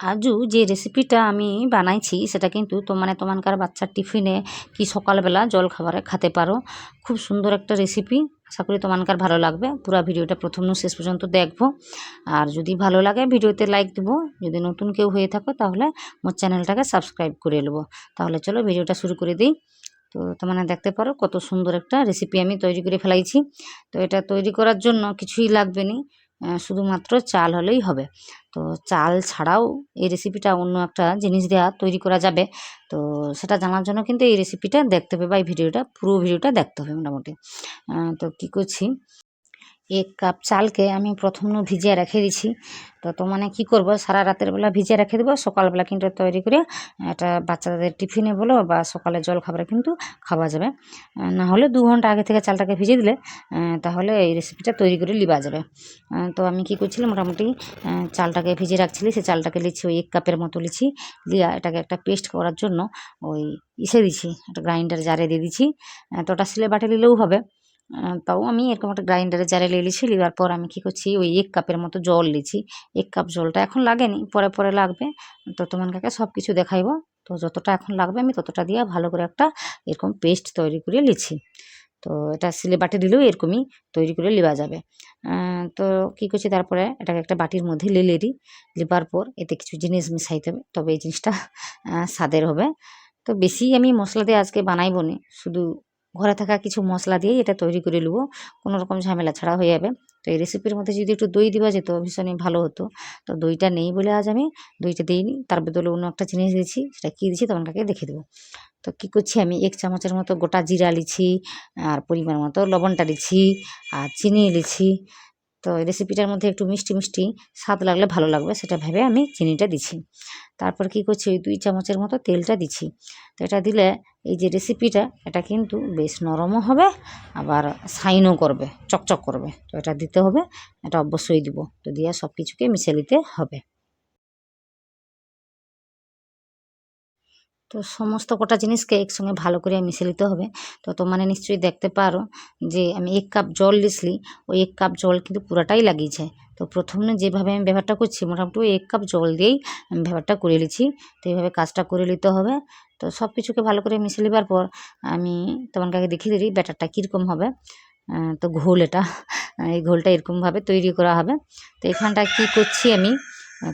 আজও যে রেসিপিটা আমি বানাইছি, সেটা কিন্তু তো মানে তোমানকার বাচ্চার টিফিনে কি সকালবেলা জল খাবারে খেতে পারো। খুব সুন্দর একটা রেসিপি আশা করি তোমানকার ভালো লাগবে। পুরো ভিডিওটা প্রথম শেষ পর্যন্ত দেখব। আর যদি ভালো লাগে ভিডিওতে লাইক দেবো। যদি নতুন কেউ হয়ে থাকো, তাহলে মোর চ্যানেলটাকে সাবস্ক্রাইব করে নেব। তাহলে চলো ভিডিওটা শুরু করে দিই। তো তোমরা দেখতে পারো কত সুন্দর একটা রেসিপি আমি তৈরি করে ফেলাইছি। তো এটা তৈরি করার জন্য কিছুই লাগবে না। শুধুমাত্র চাল হলেই হবে। তো চাল ছাড়াও এই রেসিপিটা অন্য একটা জিনিস দেওয়া তৈরি করা যাবে। তো সেটা জানার জন্য কিন্তু এই রেসিপিটা দেখতে হবে বা এই ভিডিওটা পুরো ভিডিওটা দেখতে হবে মোটামুটি। তো কী করছি? এক কাপ চালকে আমি প্রথম ভিজিয়ে রেখে দিছি। তো তো মানে কী করব? সারা রাতের বেলা ভিজিয়ে রেখে দেবো। সকালবেলা কিন্তু তৈরি করে এটা বাচ্চাদের টিফিনে বলো বা সকালে জল খাবারে কিন্তু খাওয়া যাবে। না হলে দু ঘণ্টা আগে থেকে চালটাকে ভিজিয়ে দিলে তাহলে এই রেসিপিটা তৈরি করে লিবা যাবে। তো আমি কী করছিলাম মোটামুটি চালটাকে ভিজিয়ে রাখছিলি। সেই চালটাকে লিছি ওই এক কাপের মতো লিছি লিয়া এটাকে একটা পেস্ট করার জন্য ওই ইসে দিছি, একটা গ্রাইন্ডার জারে দিয়ে দিছি। তো ওটা সিলে বাটে নিলেও হবে। তাও আমি এরকম একটা গ্রাইন্ডারে জারে নিয়ে লিছি লিবার পর আমি কী করছি, ওই এক কাপের মতো জল লিছি এক কাপ জলটা এখন লাগেনি, পরে পরে লাগবে। তো তোমাকে সব কিছু দেখাইবো। তো যতটা এখন লাগবে আমি ততটা দিয়ে ভালো করে একটা এরকম পেস্ট তৈরি করে লিছি তো এটা সিলে বাটি দিলেও এরকমই তৈরি করে লিবা যাবে। তো কী করছি তারপরে, এটাকে একটা বাটির মধ্যে লিলে দিই লিবার পর এতে কিছু জিনিস মিশাইতে হবে, তবে এই জিনিসটা স্বাদের হবে। তো বেশি আমি মশলা দিয়ে আজকে বানাইবো নি, শুধু ঘরে থাকা কিছু মশলা দিয়ে এটা তৈরি করে নেব। কোনো রকম ঝামেলা ছাড়া হয়ে যাবে। তো এই রেসিপির মধ্যে যদি একটু দই দেওয়া যেত, ভীষণই ভালো হতো। তো দইটা নেই বলে আজ আমি দইটা দিইনি। তার বদলে অন্য একটা জিনিস দিয়েছি, সেটা কী দিয়েছি তোমাকে দেখে দেবো। তো কী করছি আমি? এক চামচের মতো গোটা জিরা লিছি আর পরিমাণ মতো লবণটা দিচ্ছি, আর চিনি লিছি তো রেসিপিটার মধ্যে একটু মিষ্টি মিষ্টি স্বাদ লাগলে ভালো লাগবে, সেটা ভেবে আমি চিনিটা দিছি। তারপর কি করছি? ওই দুই চামচের মতো তেলটা দিছি। তো এটা দিলে এই যে রেসিপিটা এটা কিন্তু বেশ নরমও হবে, আবার সাইনও করবে, চকচক করবে। তো এটা দিতে হবে, এটা অবশ্যই দিব। তো দিয়ে সব কিছুকে মিশে নিতে হবে। তো সমস্ত কটা জিনিসকে একসঙ্গে ভালো করে মিশে নিতে হবে। তো তোমরা নিশ্চয়ই দেখতে পারো যে আমি এক কাপ জল লিসলি ওই এক কাপ জল কিন্তু পুরাটাই লাগিয়েছে। তো প্রথমে যেভাবে আমি ব্যবহারটা করছি, মোটামুটি ওই এক কাপ জল দিয়েই আমি ব্যবহারটা করে নিচ্ছি তো এইভাবে কাজটা করে নিতে হবে। তো সব কিছুকে ভালো করে মিশে নেবার পর আমি তোমাকে আগে দেখিয়ে দিই ব্যাটারটা কীরকম হবে। তো ঘোল এটা। এই ঘোলটা এরকমভাবে তৈরি করা হবে। তো এখানটা কি করছি আমি?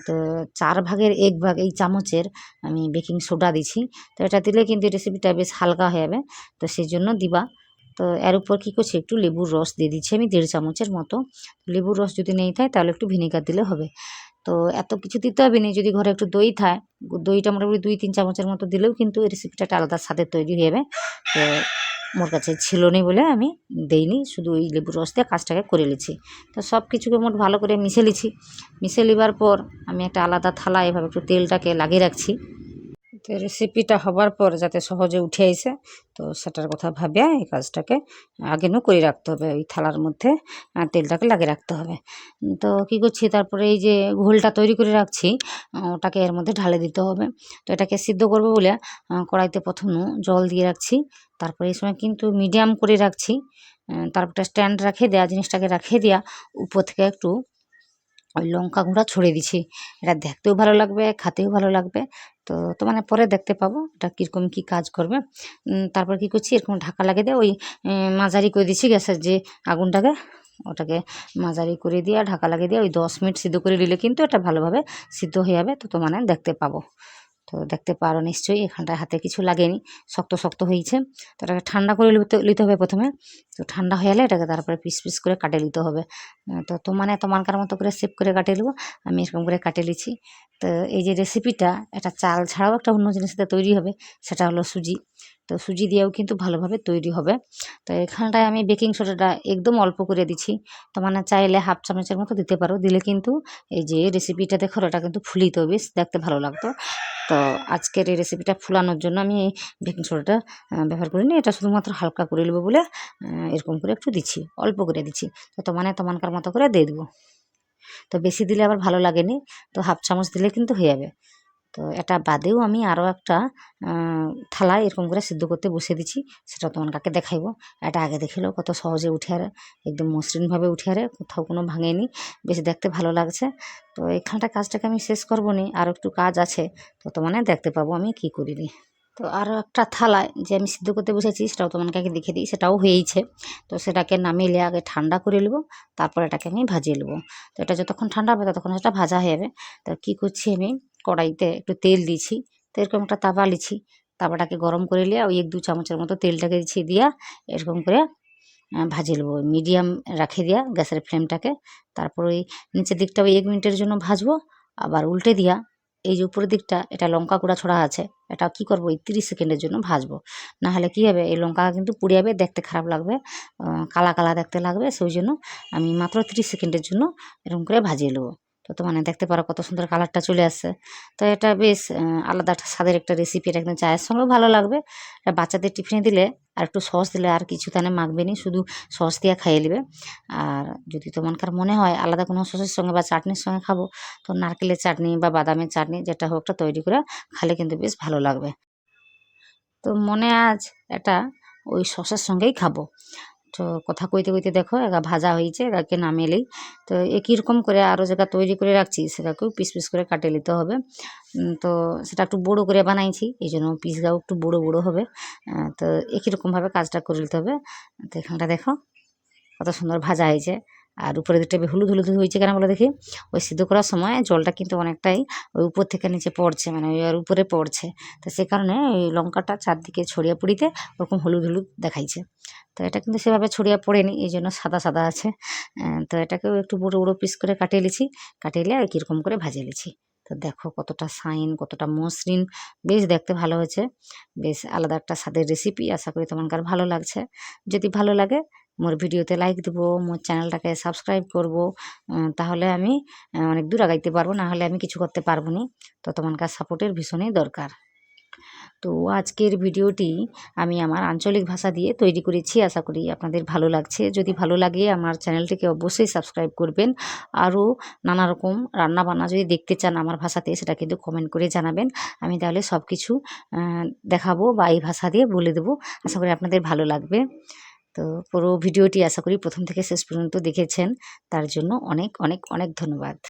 তো চার ভাগের এক ভাগ এই চামচের আমি বেকিং সোডা দিছি। তো এটা দিলে কিন্তু রেসিপিটা বেশ হালকা হয়ে যাবে। তো সেই জন্য দিবা। তো এর উপর কী করছি? একটু লেবুর রস দিয়ে দিচ্ছি আমি, দেড় চামচের মতো। লেবুর রস যদি নেই থাকে তাহলে একটু ভিনেগার দিলে হবে। তো এত কিছু দিতে হবে না, যদি ঘরে একটু দই থাকে, দইটা মোটামুটি দুই, তিন চামচের মতো দিলেও কিন্তু রেসিপিটা একটা আলাদা স্বাদের তৈরি হয়ে যাবে। তো মোর কাছে ছিল নি বলে আমি দেইনি, শুধু ওই লেবুর রস দিয়ে কাজটাকে করে নিয়েছি। তো সব কিছুকে মোট ভালো করে মিশে নিয়েছি। মিশে নেবার পর আমি একটা আলাদা থালা, এভাবে একটু তেলটাকে লাগিয়ে রাখছি। তো রেসিপিটা হবার পর যাতে সহজে উঠে আসে তো সেটার কথা ভাবিয়া এই কাজটাকে আগে নু করে রাখতে হবে, ওই থালার মধ্যে তেলটাকে লাগিয়ে রাখতে হবে। তো কী করছি, তারপরে এই যে ঘোলটা তৈরি করে রাখছি ওটাকে এর মধ্যে ঢালে দিতে হবে। তো এটাকে সিদ্ধ করব বলে কড়াইতে প্রথম জল দিয়ে রাখছি, তারপরে এই সময় কিন্তু মিডিয়াম করে রাখছি তারপরে স্ট্যান্ড রাখে দেওয়া জিনিসটাকে রাখে দেওয়া উপর থেকে একটু ওই লঙ্কা গুঁড়া ছড়িয়ে দিছি এটা দেখতেও ভালো লাগবে, খেতেও ভালো লাগবে। তো তো মানে পরে দেখতে পাবো এটা কীরকম কী কাজ করবে। তারপর কী করছি, এরকম ঢাকা লাগিয়ে দিয়ে ওই মাঝারি করে দিছি গ্যাসের যে আগুনটাকে, ওটাকে মাঝারি করে দিয়ে ঢাকা লাগিয়ে দিয়ে ওই দশ মিনিট সিদ্ধ করে নিলে কিন্তু এটা ভালোভাবে সিদ্ধ হয়ে যাবে। তো তো মানে দেখতে পাবো। তো দেখতে পারো নিশ্চয়ই, এখানটায় হাতে কিছু লাগেনি, শক্ত শক্ত হয়েছে। তো এটাকে ঠান্ডা করে নিতে হবে প্রথমে। তো ঠান্ডা হয়ে গেলে এটাকে তারপরে পিস পিস করে কাটে নিতে হবে। তো তো মানে তোমানকার মতো করে সেভ করে কাটে নেব। আমি এরকম করে কাটে নিচ্ছি। তো এই যে রেসিপিটা এটা চাল ছাড়াও একটা অন্য জিনিস দিয়ে তৈরি হবে, সেটা হলো সুজি। তো সুজি দিয়েও কিন্তু ভালোভাবে তৈরি হবে। তো এখানটায় আমি বেকিং সোডাটা একদম অল্প করে দিচ্ছি। তো মানে চাইলে হাফ চামচের মতো দিতে পারো। দিলে কিন্তু এই যে রেসিপিটা দেখো, এটা কিন্তু ফুলিত বেশ দেখতে ভালো লাগতো। তো আজকের এই রেসিপিটা ফুলানোর জন্য আমি বেকিং সোডাটা ব্যবহার করিনি। এটা শুধুমাত্র হালকা করে নেব বলে এরকম করে একটু দিচ্ছি, অল্প করে দিচ্ছি। তো তোমানে তোমানকার মতো করে দিয়ে দেবো। তো বেশি দিলে আবার ভালো লাগেনি, তো হাফ চামচ দিলে কিন্তু হয়ে যাবে। তো এটা বাদেও আমি আরও একটা থালায় এরকম করে সিদ্ধ করতে বসে দিচ্ছি, সেটা তোমাকে দেখাইবো। এটা আগে দেখিলেও কত সহজে উঠে আরে, একদম মসৃণভাবে উঠে আরে, কোথাও কোনো ভাঙেনি, বেশ দেখতে ভালো লাগছে। তো এখানটা কাজটাকে আমি শেষ করব নি আরও একটু কাজ আছে, তো তোমানে দেখতে পাবো আমি কি করিনি। তো আরও একটা থালায় যে আমি সিদ্ধ করতে বসেছি, সেটাও তোমাকে আগে দেখে দিই, সেটাও হয়েইছে। তো সেটাকে নামিয়ে নিয়ে আগে ঠান্ডা করে নেব, তারপর এটাকে আমি ভাজিয়ে নেব। তো এটা যতক্ষণ ঠান্ডা হবে, ততক্ষণ সেটা ভাজা হয়ে যাবে। তো কী করছি আমি কড়াইতে একটু তেল দিয়েছি। তো এরকম একটা তাওয়া লিছি। তাওয়াটাকে গরম করে নিয়ে ওই এক দু চামচের মতো তেলটাকে দিচ্ছি দিয়া এরকম করে ভাজিয়ে নেব। মিডিয়াম রাখে দিয়া গ্যাসের ফ্লেমটাকে। তারপর ওই নিচের দিকটা ওই এক মিনিটের জন্য ভাজবো। আবার উল্টে দিয়া এই যে উপরের দিকটা, এটা লঙ্কা গুঁড়া ছড়া আছে, এটা কি করব? এই তিরিশ সেকেন্ডের জন্য ভাজবো। না হলে কী হবে? এই লঙ্কা কিন্তু পুড়ে যাবে, দেখতে খারাপ লাগবে কালা কালা দেখতে লাগবে। সেই জন্য আমি মাত্র তিরিশ সেকেন্ডের জন্য এরকম করে ভাজিয়ে নেব। তো তো মানে দেখতে পারো কত সুন্দর কালারটা চলে আসছে। তো এটা বেশ আলাদা স্বাদের একটা রেসিপি এটা একদম চায়ের সঙ্গেও ভালো লাগবে। বাচ্চাদের টিফিনে দিলে আর একটু সস দিলে আর কিছু তানে মাখবে নি, শুধু সস দিয়ে খাইয়ে নেবে। আর যদি তোমার মনে হয় আলাদা কোনো সসের সঙ্গে বা চাটনির সঙ্গে খাব, তো নারকেলের চাটনি বা বাদামের চাটনি যেটা হোক একটা তৈরি করে খালে কিন্তু বেশ ভালো লাগবে। তো মনে আজ এটা ওই সসের সঙ্গেই খাব। তো কথা কইতে কইতে দেখো একা ভাজা হয়েছে এগাকে নামেলেই তো একই রকম করে আরও জায়গা তৈরি করে রাখছি সেটাকেও পিস পিস করে কাটে নিতে হবে। তো সেটা একটু বড়ো করে বানাইছি এই জন্য পিসগাও একটু বড়ো বড়ো হবে। তো একই রকমভাবে কাজটা করে নিতে হবে, তো এখানটা দেখো, কত সুন্দর ভাজা হয়েছে আর উপরে দিকটা হলুদ হলুদ হয়েছে কেন বলে দেখি? ওই সিদ্ধ করার সময় জলটা কিন্তু অনেকটাই ওই উপর থেকে নিচে পড়ছে মানে ওই আর উপরে পড়ছে। তো সে কারণে ওই লঙ্কাটা চারদিকে ছড়িয়ে পড়িতে ওরকম হলুদ হলুদ দেখাইছে। তো এটা কিন্তু সেভাবে ছড়িয়ে পড়েনি, এই জন্য সাদা সাদা আছে। তো এটাকেও একটু বড়ো বড়ো পিস করে কাটিয়ে লিছি কাটিয়ে নিয়ে কীরকম করে ভাজিয়ে লিছি তো দেখো কতটা সাইন কতটা মসৃণ, বেশ দেখতে ভালো হয়েছে। বেশ আলাদা একটা স্বাদের রেসিপি আশা করি তোমার ভালো লাগছে। যদি ভালো লাগে মোর ভিডিওতে লাইক দিব, মোর চ্যানেলটাকে সাবস্ক্রাইব করব তাহলে আমি অনেক দূর আগাইতে পারব, না হলে আমি কিছু করতে পারব না। তো তোমার সাপোর্টের ভীষণই দরকার। তো আজকের ভিডিওটি আমি আমার আঞ্চলিক ভাষা দিয়ে তৈরি করেছি, আশা করি আপনাদের ভালো লাগছে। যদি ভালো লাগে, আমার চ্যানেলটিকে অবশ্যই সাবস্ক্রাইব করবেন। আরও নানা রকম রান্নাবান্না যদি দেখতে চান আমার ভাষাতে, সেটা কিন্তু কমেন্ট করে জানাবেন। আমি তাহলে সব কিছু দেখাবো বা এই ভাষা দিয়ে বলে দেবো। আশা করি আপনাদের ভালো লাগবে। তো পুরো ভিডিওটি আশা করি প্রথম থেকে শেষ পর্যন্ত দেখেছেন। তার জন্য অনেক অনেক অনেক ধন্যবাদ।